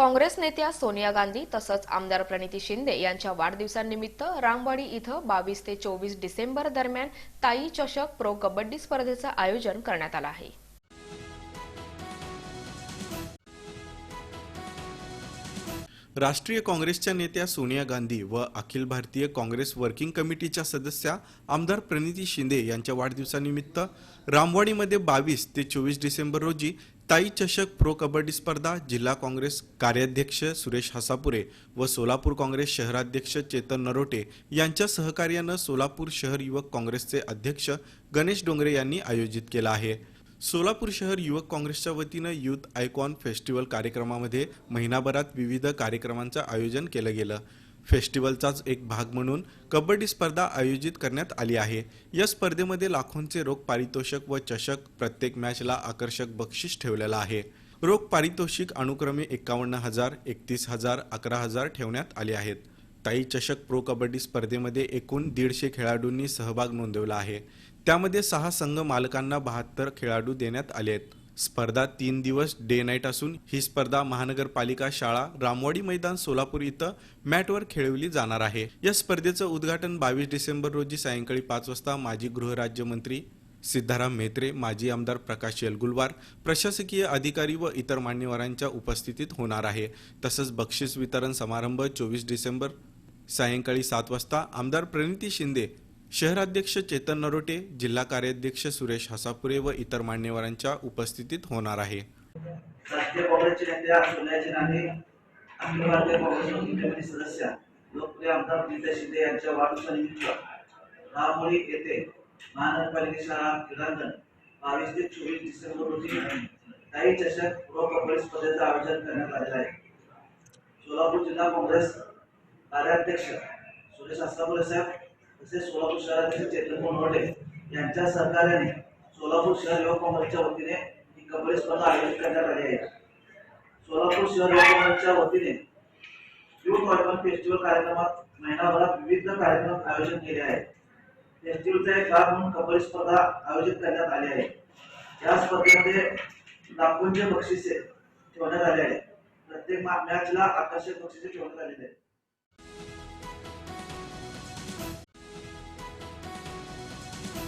काँग्रेस नेत्या सोनिया गांधी तसंच आमदार प्रणिती शिंदे यांच्या वाढदिवसानिमित्त रामवाडी इथं बावीस ते चोवीस डिसेंबर दरम्यान ताई चषक प्रो कबड्डी स्पर्धेचं आयोजन करण्यात आलं आहे. राष्ट्रीय काँग्रेसच्या नेत्या सोनिया गांधी व अखिल भारतीय काँग्रेस वर्किंग कमिटीच्या सदस्या आमदार प्रणिती शिंदे यांच्या वाढदिवसानिमित्त रामवाडीमध्ये बावीस ते चोवीस डिसेंबर रोजी ताई चषक प्रो कबड्डी स्पर्धा जिल्हा काँग्रेस कार्याध्यक्ष सुरेश हसापुरे व सोलापूर काँग्रेस शहराध्यक्ष चेतन नरोटे यांच्या सहकार्यानं सोलापूर शहर युवक काँग्रेसचे अध्यक्ष गणेश डोंगरे यांनी आयोजित केला आहे. सोलापूर शहर युवक काँग्रेसच्या वतीनं यूथ आयकॉन फेस्टिवल कार्यक्रमामध्ये महिनाभरात विविध कार्यक्रमांचं आयोजन केलं गेलं. फेस्टिवलचाच एक भाग म्हणून कबड्डी स्पर्धा आयोजित करण्यात आली आहे. या स्पर्धेमध्ये लाखोंचे रोख पारितोषिक व चषक प्रत्येक मॅचला आकर्षक बक्षीस ठेवलेलं आहे. रोख पारितोषिक अनुक्रमे एकावन्न हजार एकतीस हजार अकरा हजार ठेवण्यात आले आहेत. ताई चषक प्रो कबड्डी स्पर्धेमध्ये एकूण दीडशे खेळाडूंनी सहभाग नोंदवला आहे. त्यामध्ये सहा संघ मालकांना बहात्तर खेळाडू देण्यात आले आहेत. स्पर्धा तीन दिवस डे नाईट असून ही स्पर्धा महानगरपालिका शाळा रामवाडी मैदान सोलापूर इथं मॅटवर खेळवली जाणार आहे. या स्पर्धेचं उद्घाटन बावीस डिसेंबर रोजी सायंकाळी पाच वाजता माजी गृहराज्यमंत्री सिद्धाराम म्हेत्रे माजी आमदार प्रकाश येलगुलवार प्रशासकीय अधिकारी व इतर मान्यवरांच्या उपस्थितीत होणार आहे. तसंच बक्षीस वितरण समारंभ चोवीस डिसेंबर सायंकाळी सात वाजता आमदार प्रणिती शिंदे शहराध्यक्ष चेतन नरोटे जिल्हा कार्याध्यक्ष सुरेश हसापुरे व इतर मान्यवरांच्या उपस्थितीत होणार आहे. राष्ट्रीय काँग्रेसचे नेते सोनियाजी गांधी अखिल भारतीय काँग्रेस वर्किंग कमिटी सदस्या लोकप्रिय आमदार प्रीता शिंदे यांच्या वाढदिवसानिमित्त रामोळी येथे महानगरपालिका शाळा क्रीडांगण बावीस ते चोवीस डिसेंबर रोजी काही चषक प्रो कबड्डी स्पर्धेचं आयोजन करण्यात आलेलं आहे. सोलापूर जिल्हा काँग्रेस कार्याध्यक्ष सुरेश आसापुरे साहेब तसेच सोलापूर शहरातील चेतन मोनवडे यांच्या सहकार्याने सोलापूर शहर युवक काँग्रेसच्या वतीने ही कबड्डी स्पर्धा आयोजित करण्यात आली आहे. सोलापूर शहर युवक काँग्रेसच्या वतीने युथ ऑर्गन फेस्टिवल कार्यक्रमात महिनाभरात विविध कार्यक्रम आयोजन केले आहे फेस्टिवलचा एक भाग म्हणून कबड्डी स्पर्धा आयोजित करण्यात आली आहे. या स्पर्धेमध्ये लाखोंचे बक्षिसे ठेवण्यात आले आहे प्रत्येक मॅचला आकर्षक बक्षिसे ठेवण्यात आलेले आहे